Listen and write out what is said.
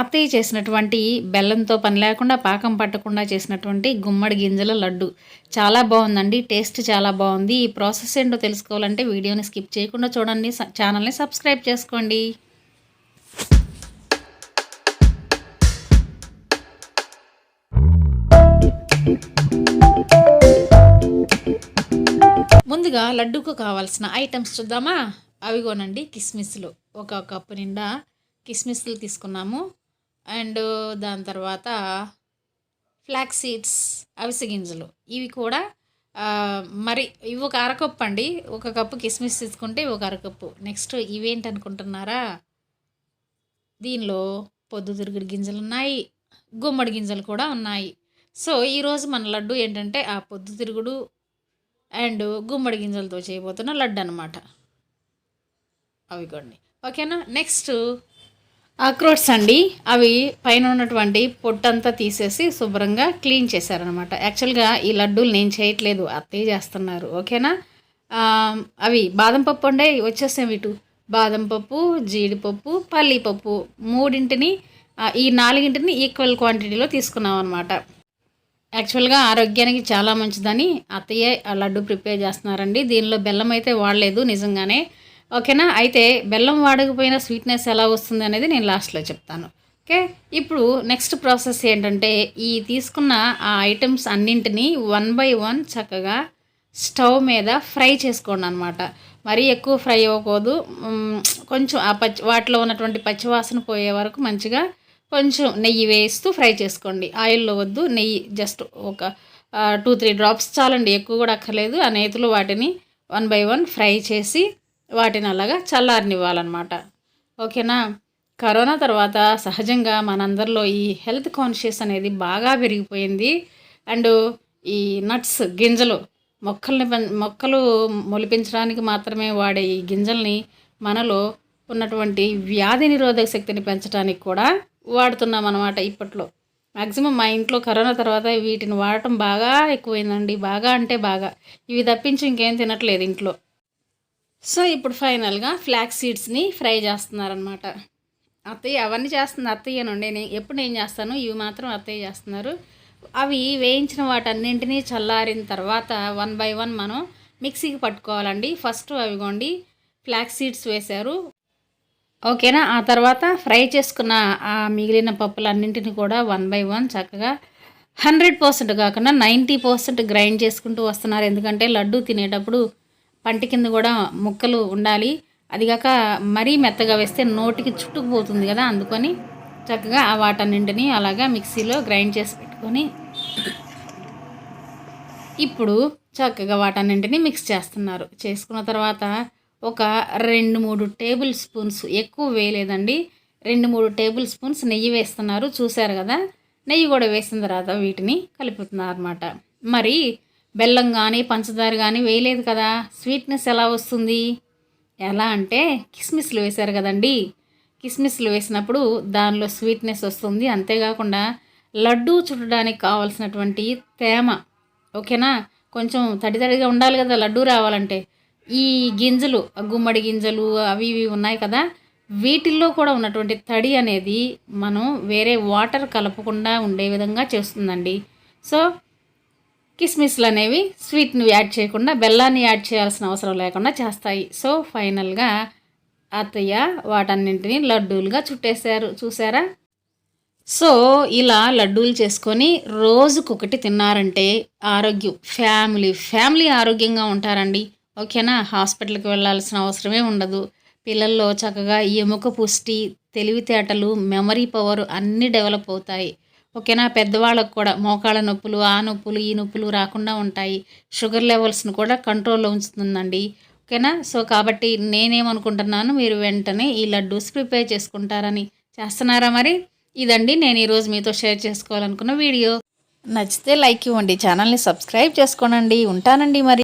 అత్తయ్య చేసినటువంటి బెల్లంతో పని లేకుండా పాకం పట్టకుండా చేసినటువంటి గుమ్మడి గింజల లడ్డు. చాలా బాగుందండి. టేస్ట్ చాలా బాగుంది. ఈ ప్రాసెస్ ఏంటో తెలుసుకోవాలంటే వీడియోని స్కిప్ చేయకుండా చూడండి. ఛానల్ని సబ్స్క్రైబ్ చేసుకోండి. ముందుగా లడ్డుకు కావాల్సిన ఐటమ్స్ చూద్దామా? అవిగోనండి కిస్మిస్లు. ఒక కప్పు నిండా కిస్మిస్లు తీసుకున్నాము. అండ్ దాని తర్వాత ఫ్లాక్ సీడ్స్ అవిసె గింజలు. ఇవి కూడా మరి ఇవి ఒక అరకప్పు అండి. ఒక కప్పు కిస్మిస్ తీసుకుంటే ఇవి ఒక అరకప్పు. నెక్స్ట్ ఇవేంటి అనుకుంటున్నారా దీనిలో పొద్దుతిరుగుడు గింజలు ఉన్నాయి. గుమ్మడి గింజలు కూడా ఉన్నాయి. సో ఈరోజు మన లడ్డు ఏంటంటే ఆ పొద్దుతిరుగుడు అండ్ గుమ్మడి గింజలతో చేయబోతున్న లడ్డు అనమాట అవి కొన్ని. ఓకేనా? నెక్స్ట్ అక్రోట్స్ అండి అవి పైన ఉన్నటువంటి పొట్టంతా తీసేసి శుభ్రంగా క్లీన్ చేశారనమాట యాక్చువల్గా ఈ లడ్డూలు నేను చేయట్లేదు అత్తయ్య చేస్తున్నారు ఓకేనా? అవి బాదం పప్పు అండే వచ్చేసాం ఇటు. బాదం పప్పు జీడిపప్పు పల్లీపప్పు మూడింటిని ఈ నాలుగింటిని ఈక్వల్ క్వాంటిటీలో తీసుకున్నాం అనమాట యాక్చువల్గా ఆరోగ్యానికి చాలా మంచిదని అత్తయ్య ఆ లడ్డు ప్రిపేర్ చేస్తున్నారండి. దీనిలో బెల్లం అయితే వాడలేదు నిజంగానే. ఓకేనా? అయితే బెల్లం వాడకపోయినా స్వీట్నెస్ ఎలా వస్తుంది అనేది నేను లాస్ట్లో చెప్తాను. ఓకే? ఇప్పుడు నెక్స్ట్ ప్రాసెస్ ఏంటంటే ఈ తీసుకున్న ఆ ఐటమ్స్ అన్నింటినీ వన్ బై వన్ చక్కగా స్టవ్ మీద ఫ్రై చేసుకోండి అనమాట మరీ ఎక్కువ ఫ్రై అవ్వకూడదు. కొంచెం ఆ పచ్చి వాటిలో ఉన్నటువంటి పచ్చివాసన పోయే వరకు మంచిగా కొంచెం నెయ్యి వేస్తూ ఫ్రై చేసుకోండి. ఆయిల్లో వద్దు నెయ్యి జస్ట్ ఒక టూ త్రీ డ్రాప్స్ చాలండి. ఎక్కువ కూడా అక్కర్లేదు. ఆ నేతిలో వాటిని వన్ బై వన్ ఫ్రై చేసి వాటిని అలాగా చల్లారనివ్వాలన్నమాట. ఓకేనా? కరోనా తర్వాత సహజంగా మనందరిలో ఈ హెల్త్ కాన్షియస్ అనేది బాగా పెరిగిపోయింది. అండ్ ఈ నట్స్ గింజలు మొక్కల్ని పెం మొక్కలు మొలిపించడానికి మాత్రమే వాడే ఈ గింజల్ని మనలో ఉన్నటువంటి వ్యాధి నిరోధక శక్తిని పెంచడానికి కూడా వాడుతున్నాం అనమాట ఇప్పట్లో. మ్యాక్సిమం మా ఇంట్లో కరోనా తర్వాత వీటిని వాడటం బాగా ఎక్కువైందండి. బాగా అంటే బాగా. ఇవి తప్పించి ఇంకేం తినట్లేదు ఇంట్లో. సో ఇప్పుడు ఫైనల్గా ఫ్లాక్ సీడ్స్ని ఫ్రై చేస్తున్నారనమాట అత్తయ్య అవన్నీ చేస్తుంది అత్తయ్యనండి నేను ఎప్పుడు నేను చేస్తాను ఇవి మాత్రం అత్తయ్య చేస్తున్నారు. అవి వేయించిన వాటన్నింటినీ చల్లారిన తర్వాత వన్ బై వన్ మనం మిక్సీకి పట్టుకోవాలండి. ఫస్ట్ అవిగోండి ఫ్లాక్ సీడ్స్ వేశారు. ఓకేనా? ఆ తర్వాత ఫ్రై చేసుకున్న ఆ మిగిలిన పప్పులన్నింటిని కూడా వన్ బై వన్ చక్కగా హండ్రెడ్ పర్సెంట్ కాకుండా నైంటీ పర్సెంట్ గ్రైండ్ చేసుకుంటూ వస్తున్నారు. ఎందుకంటే లడ్డు తినేటప్పుడు పంటి కింద కూడా ముక్కలు ఉండాలి. అదిగాక మరీ మెత్తగా వేస్తే నోటికి చుట్టుకుపోతుంది కదా అందుకొని చక్కగా ఆ వాటన్నింటిని అలాగా మిక్సీలో గ్రైండ్ చేసి పెట్టుకొని ఇప్పుడు చక్కగా వాటన్నింటిని మిక్స్ చేస్తున్నారు. చేసుకున్న తర్వాత ఒక రెండు మూడు టేబుల్ స్పూన్స్ ఎక్కువ వేయలేదండి. రెండు మూడు టేబుల్ స్పూన్స్ నెయ్యి వేస్తున్నారు. చూశారు కదా నెయ్యి కూడా వేసిన తర్వాత వీటిని కలుపుతున్నారు అనమాట మరి బెల్లం కానీ పంచదార కానీ వేయలేదు కదా. స్వీట్నెస్ ఎలా వస్తుంది? ఎలా అంటే కిస్మిస్లు వేశారు కదండి. కిస్మిస్లు వేసినప్పుడు దానిలో స్వీట్నెస్ వస్తుంది. అంతేకాకుండా లడ్డూ చుట్టడానికి కావాల్సినటువంటి తేమ ఓకేనా? కొంచెం తడి తడిగా ఉండాలి కదా లడ్డూ రావాలంటే. ఈ గింజలు గుమ్మడి గింజలు అవి ఇవి ఉన్నాయి కదా. వీటిల్లో కూడా ఉన్నటువంటి తడి అనేది మనం వేరే వాటర్ కలపకుండా ఉండే విధంగా చేస్తుందండి. సో కిస్మిస్లు అనేవి స్వీట్ని యాడ్ చేయకుండా బెల్లాన్ని యాడ్ చేయాల్సిన అవసరం లేకుండా చేస్తాయి. సో ఫైనల్గా అత్తయ్య వాటన్నింటినీ లడ్డూలుగా చుట్టేశారు. చూసారా సో ఇలా లడ్డూలు చేసుకొని రోజుకొకటి తిన్నారంటే ఆరోగ్యం. ఫ్యామిలీ ఫ్యామిలీ ఆరోగ్యంగా ఉంటారండి. ఓకేనా? హాస్పిటల్కి వెళ్ళాల్సిన అవసరమే ఉండదు. పిల్లల్లో చక్కగా ఎముక పుష్టి తెలివితేటలు మెమరీ పవర్ అన్నీ డెవలప్ అవుతాయి. ఓకేనా? పెద్దవాళ్ళకు కూడా మోకాళ్ళ నొప్పులు ఆ నొప్పులు ఈ నొప్పులు రాకుండా ఉంటాయి. షుగర్ లెవెల్స్ని కూడా కంట్రోల్లో ఉంచుతుందండి. ఓకేనా? సో కాబట్టి నేనేమనుకుంటున్నాను మీరు వెంటనే ఈ లడ్డూస్ ప్రిపేర్ చేసుకుంటారని. చేస్తున్నారా మరి? ఇదండి నేను ఈరోజు మీతో షేర్ చేసుకోవాలనుకున్న వీడియో. నచ్చితే లైక్ ఇవ్వండి ఛానల్ని సబ్స్క్రైబ్ చేసుకోనండి. ఉంటానండి మరి.